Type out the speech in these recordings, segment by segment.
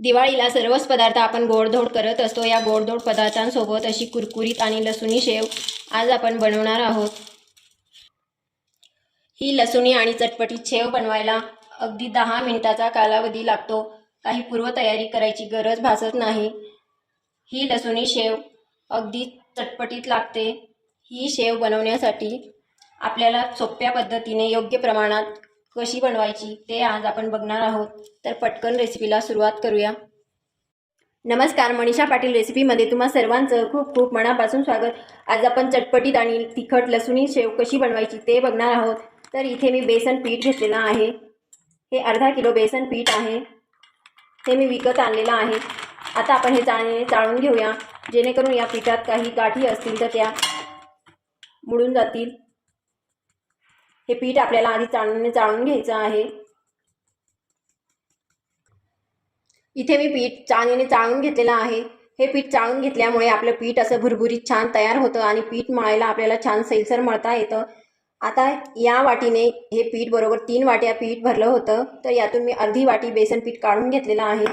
दिवाळीला सर्वच पदार्थ आपण गोडधोड करत असतो. या गोडधोड पदार्थांसोबत अशी कुरकुरीत आणि लसुणी शेव आज आपण बनवणार आहोत. ही लसुणी आणि चटपटीत शेव बनवायला अगदी दहा मिनिटाचा कालावधी लागतो. काही पूर्वतयारी करायची गरज भासत नाही. ही लसुणी शेव अगदी चटपटीत लागते. ही शेव बनवण्यासाठी आपल्याला सोप्या पद्धतीने योग्य प्रमाणात कशी बनवायची ते आज आपण बघणार आहोत. तर पटकन रेसिपीला सुरुवात करूया. नमस्कार मनीषा पाटील रेसिपीमध्ये तुम्हा सर्वांचं खूप खूप मनापासून स्वागत. आज आपण चटपटीत आणि तिखट लसुणी शेव कशी बनवायची ते बघणार आहोत. तर इथे मी बेसन पीठ घेतलेलं आहे. हे अर्धा किलो बेसन पीठ आहे. हे मी विकत आणलेलं आहे. आता आपण हे चाळणे चाळून घेऊया. जेणेकरून या पिठात काही गाठी असतील तर त्या मुडून जातील. हे पीठ आपल्याला आधी चाळणीने चाळून घ्यायचं आहे. इथे मी पीठ चाळणीने चाळून घेतलेलं आहे. हे पीठ चाळून घेतल्यामुळे आपलं पीठ असं भुरभुरीत छान तयार होतं आणि पीठ मळायला आपल्याला छान सैलसर मळता येतं. आता या वाटीने हे पीठ बरोबर तीन वाट्या पीठ भरलं होतं. तर यातून मी अर्धी वाटी बेसन पीठ काढून घेतलेलं आहे.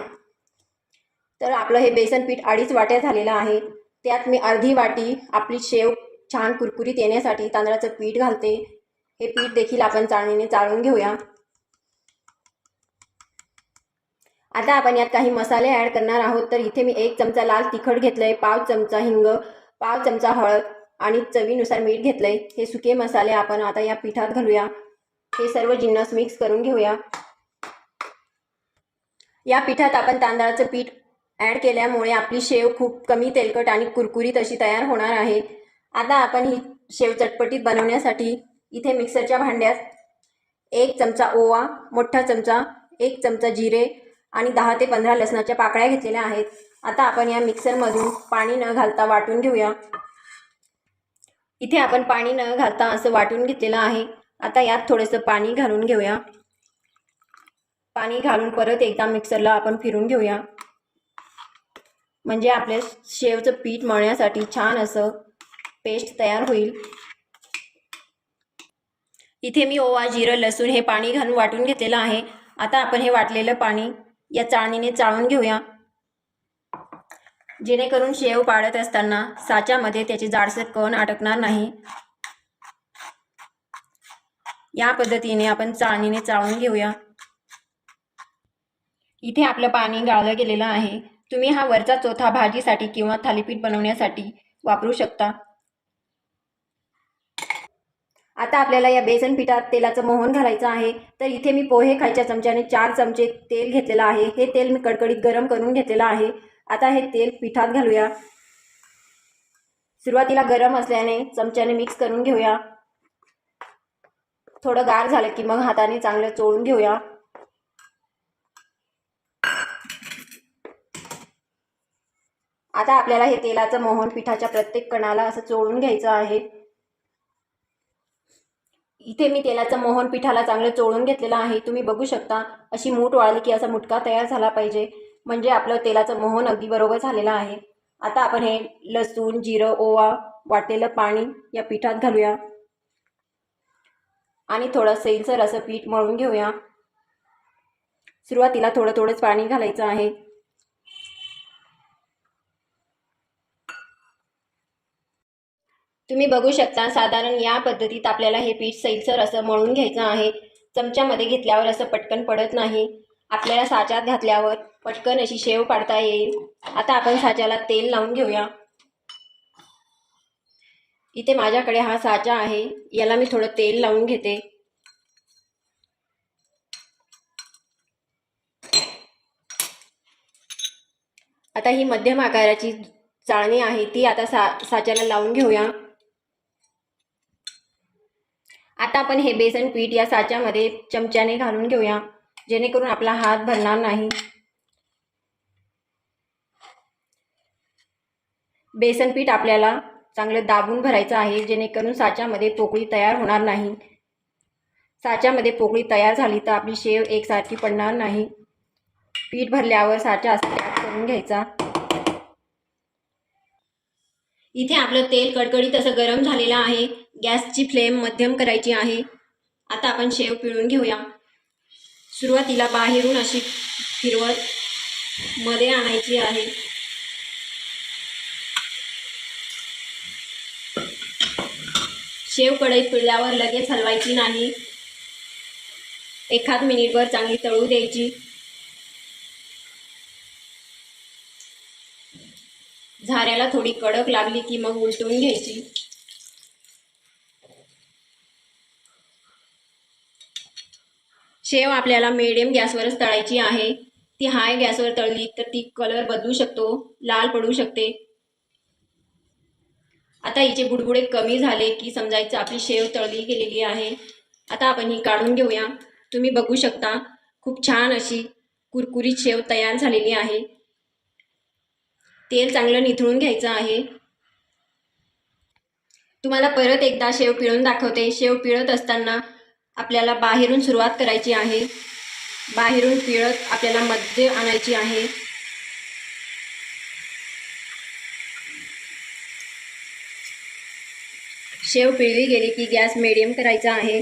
तर आपलं हे बेसन पीठ अडीच वाट्या झालेलं आहे. त्यात मी अर्धी वाटी आपली शेव छान कुरकुरीत येण्यासाठी तांदळाचं पीठ घालते. हे पीठ देखील आपण चाळणीने चाळून घेऊया. आता आपण यात काही मसाले ॲड करणार आहोत. तर इथे मी एक चमचा लाल तिखट घेतलं आहे पाव चमचा हिंग पाव चमचा हळद आणि चवीनुसार मीठ घेतलं आहे हे सुके मसाले आपण आता या पिठात घालूया. हे सर्व जिन्नस मिक्स करून घेऊया. या पिठात आपण तांदळाचं पीठ ॲड केल्यामुळे आपली शेव खूप कमी तेलकट आणि कुरकुरीत अशी तयार होणार आहे. आता आपण ही शेव चटपटीत बनवण्यासाठी इथे मिक्सरच्या भांड्यात एक चमचा ओवा मोठा चमचा एक चमचा जिरे आणि दहा ते पंधरा लसणाच्या पाकळ्या घेतलेल्या आहेत. आता आपण या मिक्सरमधून पाणी न घालता वाटून घेऊया. इथे आपण पाणी न घालता असं वाटून घेतलेलं आहे. आता यात थोडंसं पाणी घालून घेऊया. पाणी घालून परत एकदा मिक्सरला आपण फिरून घेऊया. म्हणजे आपल्या शेवचं पीठ मळण्यासाठी छान असं पेस्ट तयार होईल. इथे मी ओवा जिरं लसूण हे पाणी घालून वाटून घेतलेलं आहे. आता आपण हे वाटलेलं पाणी या चाळणीने चाळून घेऊया. जेणेकरून शेव पाळत असताना साच्यामध्ये त्याचे जाडसर कण अटकणार नाही. या पद्धतीने आपण चाळणीने चाळून घेऊया. इथे आपलं पाणी गाळलं गेलेलं आहे. तुम्ही हा वरचा चोथा भाजीसाठी किंवा थालीपीठ बनवण्यासाठी वापरू शकता. आता आपल्याला या बेसन पिठात तेलाचं मोहन घालायचं आहे. तर इथे मी पोहे खायच्या चमच्याने चार चमचे तेल घेतलेलं आहे. हे तेल मी कडकडीत गरम करून घेतलेलं आहे. आता हे तेल पिठात घालूया. सुरुवातीला गरम असल्याने चमच्याने मिक्स करून घेऊया. थोडं गार झालं की मग हाताने चांगलं चोळून घेऊया. आता आपल्याला हे तेलाचं मोहन पिठाच्या प्रत्येक कणाला असं चोळून घ्यायचं आहे. इथे मी तेलाचं मोहन पिठाला चांगलं चोळून घेतलेलं आहे. तुम्ही बघू शकता अशी मूठ वाळली की असा मुटका तयार झाला पाहिजे. म्हणजे आपलं तेलाचं मोहन अगदी बरोबर झालेलं आहे. आता आपण हे लसूण जिरं ओवा वाटलेलं पाणी या पिठात घालूया. आणि थोडं सैलसर असं पीठ मळून घेऊया. सुरुवातीला थोडं थोडंच पाणी घालायचं आहे. तुम्ही बघू शकता साधारण या पद्धतीत आपल्याला हे पीठ सैलसर असं मळून घ्यायचं आहे. चमच्यामध्ये घेतल्यावर असं पटकन पडत नाही. आपल्याला साच्यात घातल्यावर पटकन अशी शेव पाडता येईल. आता आपण साच्याला तेल लावून घेऊया. इथे माझ्याकडे हा साचा आहे. याला मी थोडं तेल लावून घेते. आता ही मध्यम आकाराची चाळणी आहे ती आता सा साच्याला लावून घेऊया. आता आपण हे बेसन पीठ या साच्यामध्ये चमच्याने घालून घेऊया. जेणेकरून आपला हात भरणार नाही. बेसन पीठ आपल्याला चांगलं दाबून भरायचं आहे जेणेकरून साच्यामध्ये पोकळी तयार होणार नाही. साच्यामध्ये पोकळी तयार झाली तर आपली शेव एकसारखी पडणार नाही. पीठ भरल्यावर साचा असं करून घ्यायचा. इथे आपलं तेल कडकडीत असं गरम झालेलं आहे. गॅसची फ्लेम मध्यम करायची आहे. आता आपण शेव पिळून घेऊया. सुरुवातीला बाहेरून अशी फिरवत मध्ये आणायची आहे. शेव कढईत पिळल्यावर लगेच हलवायची नाही. एखाद मिनिटभर चांगली तळू द्यायची. झाऱ्याला थोडी कडक लागली की मग उलटून घ्यायची. शेव आपल्याला मिडियम गॅसवरच तळायची आहे. ती हाय गॅसवर तळली तर ती कलर बदलू शकतो. लाल पडू शकते. आता हिचे बुडबुडे कमी झाले की समजायचं आपली शेव तळली गेलेली आहे. आता आपण ही काढून घेऊया. तुम्ही बघू शकता खूप छान अशी कुरकुरीत शेव तयार झालेली आहे. तेल चांगलं निथळून घ्यायचं आहे. तुम्हाला परत एकदा शेव पिळून दाखवते. शेव पिळत असताना आपल्याला बाहेरून सुरुवात करायची आहे. बाहेरून पिळत आपल्याला मध्ये आणायची आहे. शेव पिळली गेली की गॅस मिडियम करायचा आहे.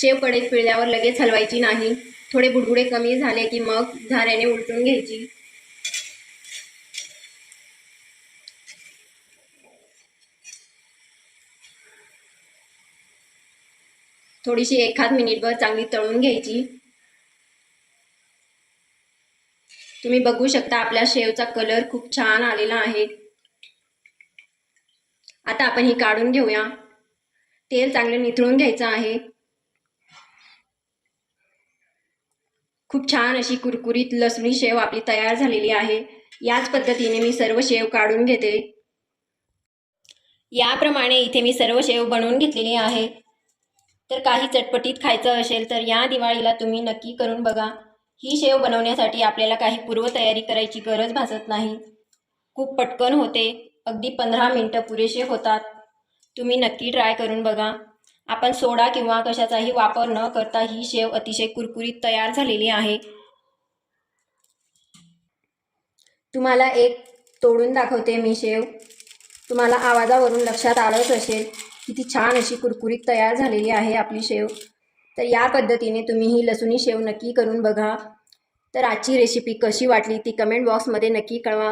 शेव कढईत पिळल्यावर लगेच हलवायची नाही. थोडे बुडबुडे कमी झाले की मग झाऱ्याने उलटून घ्यायची. थोडीशी एखाद मिनिटभर चांगली तळून घ्यायची. तुम्ही बघू शकता आपल्या शेवचा कलर खूप छान आलेला आहे. आता आपण ही काढून घेऊया. तेल चांगलं निथळून घ्यायचं आहे. खूप छान अशी कुरकुरीत लसणी शेव आपली तयार झालेली आहे. याच पद्धतीने मी सर्व शेव काढून घेते. याप्रमाणे इथे मी सर्व शेव बनवून घेतलेली आहे. तर काही चटपटीत खायचं असेल तर या दिवाळीला तुम्ही नक्की करून बघा. ही शेव बनवण्यासाठी आपल्याला काही पूर्वतयारी करायची गरज भासत नाही. खूप पटकन होते. अगदी पंधरा मिनटं पुरेसे होतात. तुम्ही नक्की ट्राय करून बघा. आपण सोडा किंवा कशाचाही वापर न करता ही शेव अतिशय कुरकुरीत तयार झालेली आहे. तुम्हाला एक तोडून दाखवते मी शेव. तुम्हाला आवाजावरून लक्षात आलंच असेल. किती छान अशी कुरकुरीत तयार झालेली आहे आपली शेव. तर या पद्धतीने तुम्ही ही लसुणी शेव नक्की करून बघा. तर आजची रेसिपी कशी वाटली ती कमेंट बॉक्समध्ये नक्की कळवा.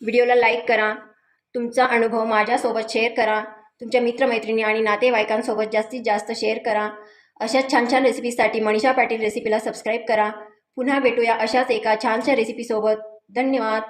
व्हिडिओला लाईक करा. तुमचा अनुभव माझ्यासोबत शेअर करा. तुमच्या मित्रमैत्रिणी आणि नातेवाईकांसोबत जास्तीत जास्त शेअर करा. अशाच छान छान रेसिपीसाठी मनीषा पाटील रेसिपीला सबस्क्राईब करा. पुन्हा भेटूया अशाच एका छानशा रेसिपीसोबत धन्यवाद.